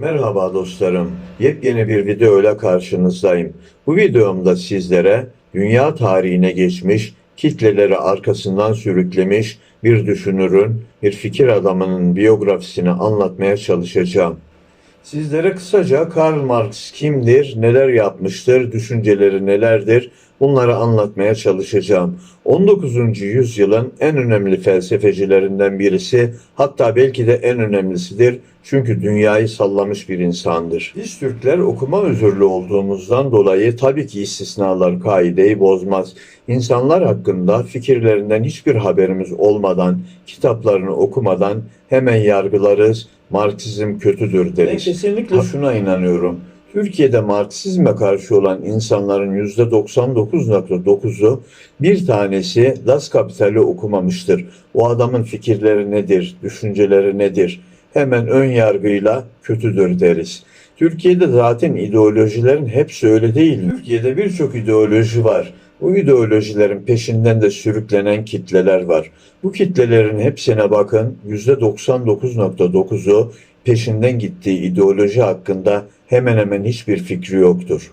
Merhaba dostlarım. Yepyeni bir video ile karşınızdayım. Bu videomda sizlere dünya tarihine geçmiş, kitleleri arkasından sürüklemiş bir düşünürün, bir fikir adamının biyografisini anlatmaya çalışacağım. Sizlere kısaca Karl Marx kimdir, neler yapmıştır, düşünceleri nelerdir bunları anlatmaya çalışacağım. 19. yüzyılın en önemli felsefecilerinden birisi, hatta belki de en önemlisidir. Çünkü dünyayı sallamış bir insandır. Biz Türkler okuma özürlü olduğumuzdan dolayı tabii ki istisnalar kaideyi bozmaz. İnsanlar hakkında fikirlerinden hiçbir haberimiz olmadan, kitaplarını okumadan hemen yargılarız. Marksizm kötüdür deriz. Ben kesinlikle şuna inanıyorum. Türkiye'de Marksizme karşı olan insanların %99.9'u bir tanesi Das Kapital'i okumamıştır. O adamın fikirleri nedir, düşünceleri nedir? Hemen ön yargıyla kötüdür deriz. Türkiye'de zaten ideolojilerin hepsi öyle değil. Türkiye'de birçok ideoloji var. Bu ideolojilerin peşinden de sürüklenen kitleler var. Bu kitlelerin hepsine bakın %99.9'u peşinden gittiği ideoloji hakkında hemen hemen hiçbir fikri yoktur.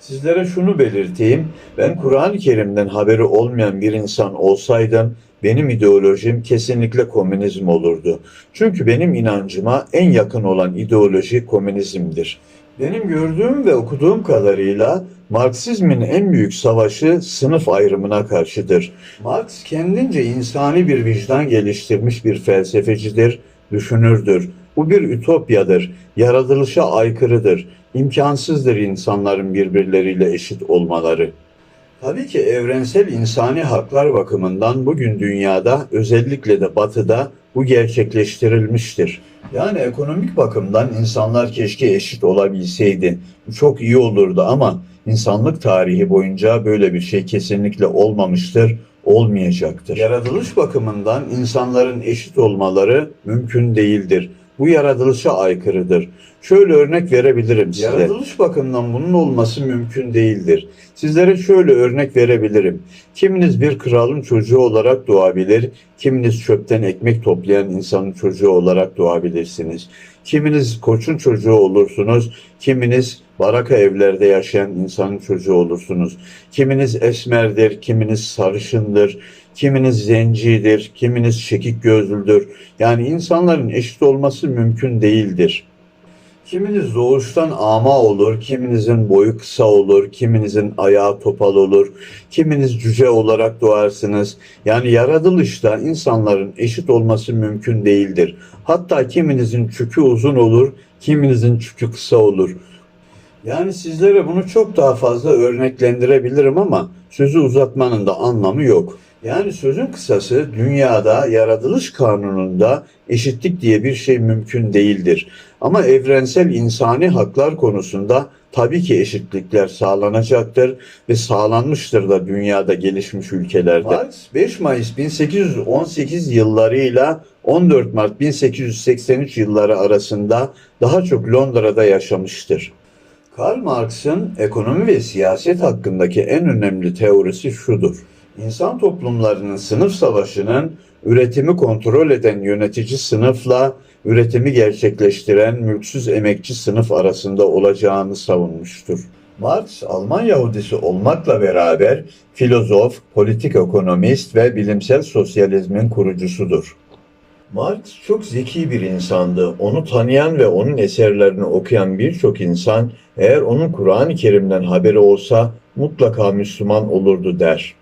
Sizlere şunu belirteyim. Ben Kur'an-ı Kerim'den haberi olmayan bir insan olsaydım benim ideolojim kesinlikle komünizm olurdu. Çünkü benim inancıma en yakın olan ideoloji komünizmdir. Benim gördüğüm ve okuduğum kadarıyla Marksizmin en büyük savaşı sınıf ayrımına karşıdır. Marx kendince insani bir vicdan geliştirmiş bir felsefecidir, düşünürdür. Bu bir ütopyadır, yaratılışa aykırıdır, imkansızdır insanların birbirleriyle eşit olmaları. Tabii ki evrensel insani haklar bakımından bugün dünyada özellikle de batıda bu gerçekleştirilmiştir. Yani ekonomik bakımdan insanlar keşke eşit olabilseydi. Çok iyi olurdu ama insanlık tarihi boyunca böyle bir şey kesinlikle olmamıştır, olmayacaktır. Yaratılış bakımından insanların eşit olmaları mümkün değildir. Bu yaratılışa aykırıdır. Şöyle örnek verebilirim size. Yaratılış bakımından bunun olması mümkün değildir. Sizlere şöyle örnek verebilirim. Kiminiz bir kralın çocuğu olarak doğabilir, kiminiz çöpten ekmek toplayan insanın çocuğu olarak doğabilirsiniz. Kiminiz koçun çocuğu olursunuz, kiminiz baraka evlerde yaşayan insanın çocuğu olursunuz. Kiminiz esmerdir, kiminiz sarışındır, kiminiz zencidir, kiminiz çekik gözlüdür. Yani insanların eşit olması mümkün değildir. Kiminiz doğuştan ama olur, kiminizin boyu kısa olur, kiminizin ayağı topal olur, kiminiz cüce olarak doğarsınız. Yani yaratılışta insanların eşit olması mümkün değildir. Hatta kiminizin çükü uzun olur, kiminizin çükü kısa olur. Yani sizlere bunu çok daha fazla örneklendirebilirim ama sözü uzatmanın da anlamı yok. Yani sözün kısası dünyada yaratılış kanununda eşitlik diye bir şey mümkün değildir. Ama evrensel insani haklar konusunda tabii ki eşitlikler sağlanacaktır ve sağlanmıştır da dünyada gelişmiş ülkelerde. Marx 5 Mayıs 1818 yıllarıyla 14 Mart 1883 yılları arasında daha çok Londra'da yaşamıştır. Karl Marx'ın ekonomi ve siyaset hakkındaki en önemli teorisi şudur. İnsan toplumlarının sınıf savaşının üretimi kontrol eden yönetici sınıfla üretimi gerçekleştiren mülksüz emekçi sınıf arasında olacağını savunmuştur. Marx, Alman Yahudisi olmakla beraber filozof, politik ekonomist ve bilimsel sosyalizmin kurucusudur. Marx çok zeki bir insandı. Onu tanıyan ve onun eserlerini okuyan birçok insan eğer onun Kur'an-ı Kerim'den haberi olsa mutlaka Müslüman olurdu der.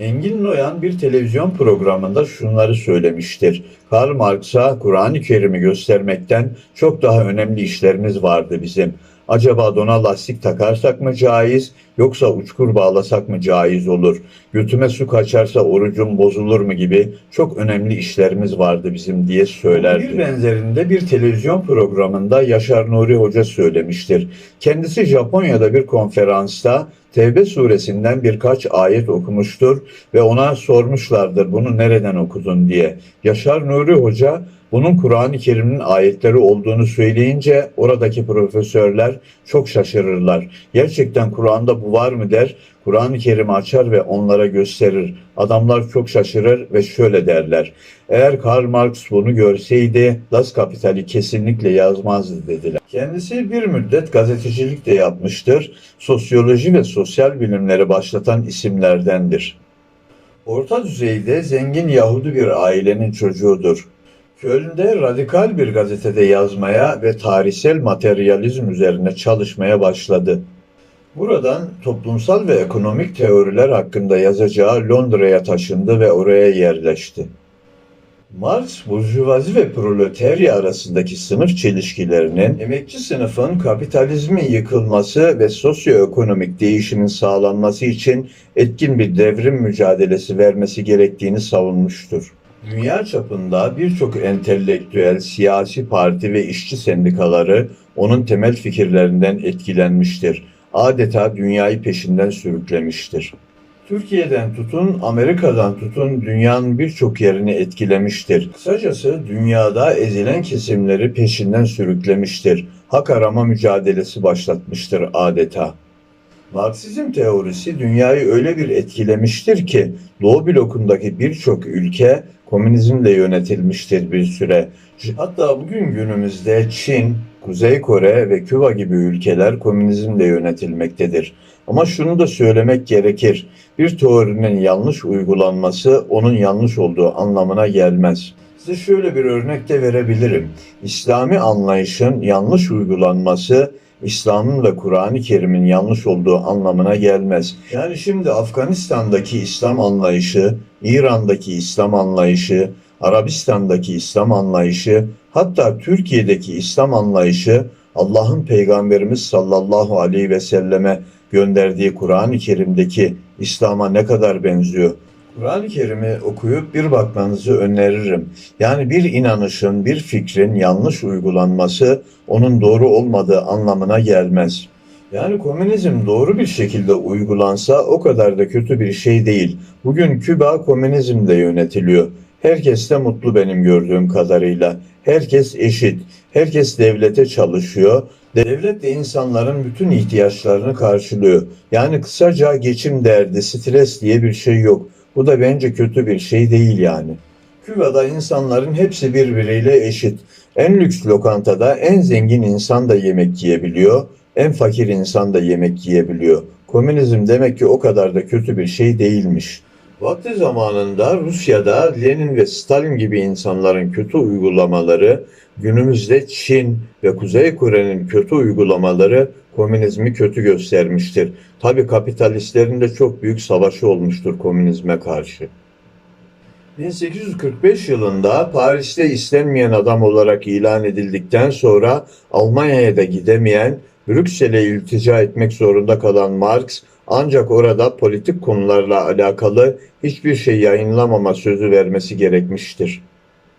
Engin Noyan bir televizyon programında şunları söylemiştir. Karl Marx'a Kur'an-ı Kerim'i göstermekten çok daha önemli işlerimiz vardı bizim. Acaba dona lastik takarsak mı caiz yoksa uçkur bağlasak mı caiz olur? Götüme su kaçarsa orucum bozulur mu gibi çok önemli işlerimiz vardı bizim diye söylerdi. Bir benzerinde bir televizyon programında Yaşar Nuri Hoca söylemiştir. Kendisi Japonya'da bir konferansta Tevbe suresinden birkaç ayet okumuştur ve ona sormuşlardır bunu nereden okudun diye. Yaşar Nuri Hoca Bunun Kur'an-ı Kerim'in ayetleri olduğunu söyleyince oradaki profesörler çok şaşırırlar. Gerçekten Kur'an'da bu var mı der. Kur'an-ı Kerim'i açar ve onlara gösterir. Adamlar çok şaşırır ve şöyle derler. Eğer Karl Marx bunu görseydi Das Kapital'i kesinlikle yazmazdı dediler. Kendisi bir müddet gazetecilik de yapmıştır. Sosyoloji ve sosyal bilimleri başlatan isimlerdendir. Orta düzeyde zengin Yahudi bir ailenin çocuğudur. Köln'de radikal bir gazetede yazmaya ve tarihsel materyalizm üzerine çalışmaya başladı. Buradan toplumsal ve ekonomik teoriler hakkında yazacağı Londra'ya taşındı ve oraya yerleşti. Marx, burjuvazi ve proletarya arasındaki sınıf çelişkilerinin emekçi sınıfın kapitalizmin yıkılması ve sosyoekonomik değişimin sağlanması için etkin bir devrim mücadelesi vermesi gerektiğini savunmuştur. Dünya çapında birçok entelektüel, siyasi parti ve işçi sendikaları onun temel fikirlerinden etkilenmiştir. Adeta dünyayı peşinden sürüklemiştir. Türkiye'den tutun, Amerika'dan tutun dünyanın birçok yerini etkilemiştir. Kısacası dünyada ezilen kesimleri peşinden sürüklemiştir. Hak arama mücadelesi başlatmıştır adeta. Marksizm teorisi dünyayı öyle bir etkilemiştir ki Doğu blokundaki birçok ülke komünizmle yönetilmiştir bir süre. Hatta bugün günümüzde Çin, Kuzey Kore ve Küba gibi ülkeler komünizmle yönetilmektedir. Ama şunu da söylemek gerekir. Bir teorinin yanlış uygulanması onun yanlış olduğu anlamına gelmez. Size şöyle bir örnek de verebilirim. İslami anlayışın yanlış uygulanması İslam'ın ve Kur'an-ı Kerim'in yanlış olduğu anlamına gelmez. Yani şimdi Afganistan'daki İslam anlayışı, İran'daki İslam anlayışı, Arabistan'daki İslam anlayışı, hatta Türkiye'deki İslam anlayışı Allah'ın Peygamberimiz sallallahu aleyhi ve selleme gönderdiği Kur'an-ı Kerim'deki İslam'a ne kadar benziyor? Kur'an-ı Kerim'i okuyup bir bakmanızı öneririm. Yani bir inanışın, bir fikrin yanlış uygulanması onun doğru olmadığı anlamına gelmez. Yani komünizm doğru bir şekilde uygulansa o kadar da kötü bir şey değil. Bugün Küba komünizmle yönetiliyor. Herkes de mutlu benim gördüğüm kadarıyla. Herkes eşit. Herkes devlete çalışıyor. Devlet de insanların bütün ihtiyaçlarını karşılıyor. Yani kısaca geçim derdi, stres diye bir şey yok. Bu da bence kötü bir şey değil yani. Küba'da insanların hepsi birbiriyle eşit. En lüks lokantada en zengin insan da yemek yiyebiliyor, en fakir insan da yemek yiyebiliyor. Komünizm demek ki o kadar da kötü bir şey değilmiş. Vakti zamanında Rusya'da Lenin ve Stalin gibi insanların kötü uygulamaları, günümüzde Çin ve Kuzey Kore'nin kötü uygulamaları komünizmi kötü göstermiştir. Tabi kapitalistlerin de çok büyük savaşı olmuştur komünizme karşı. 1845 yılında Paris'te istenmeyen adam olarak ilan edildikten sonra Almanya'ya da gidemeyen, Brüksel'e iltica etmek zorunda kalan Marx, ancak orada politik konularla alakalı hiçbir şey yayınlamama sözü vermesi gerekmiştir.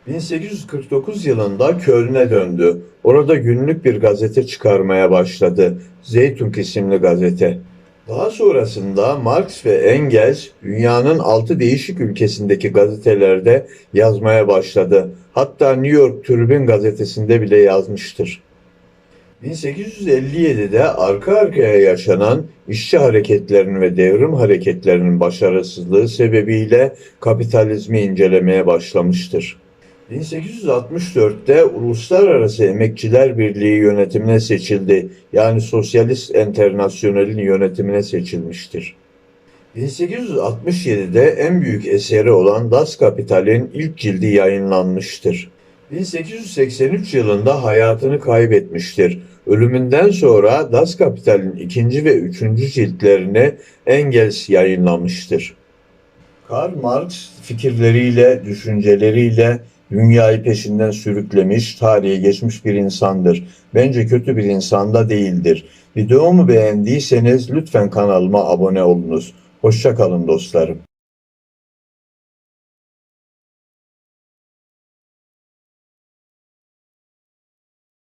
1849 yılında Köln'e döndü. Orada günlük bir gazete çıkarmaya başladı. Zeytun isimli gazete. Daha sonrasında Marx ve Engels dünyanın altı değişik ülkesindeki gazetelerde yazmaya başladı. Hatta New York Tribune gazetesinde bile yazmıştır. 1857'de arka arkaya yaşanan işçi hareketlerinin ve devrim hareketlerinin başarısızlığı sebebiyle kapitalizmi incelemeye başlamıştır. 1864'te Uluslararası Emekçiler Birliği yönetimine seçildi. Yani Sosyalist Enternasyonel'in yönetimine seçilmiştir. 1867'de en büyük eseri olan Das Kapital'in ilk cildi yayınlanmıştır. 1883 yılında hayatını kaybetmiştir. Ölümünden sonra Das Kapital'in ikinci ve üçüncü ciltlerini Engels yayınlamıştır. Karl Marx fikirleriyle, düşünceleriyle dünyayı peşinden sürüklemiş, tarihe geçmiş bir insandır. Bence kötü bir insan da değildir. Videomu beğendiyseniz lütfen kanalıma abone olunuz. Hoşça kalın dostlarım.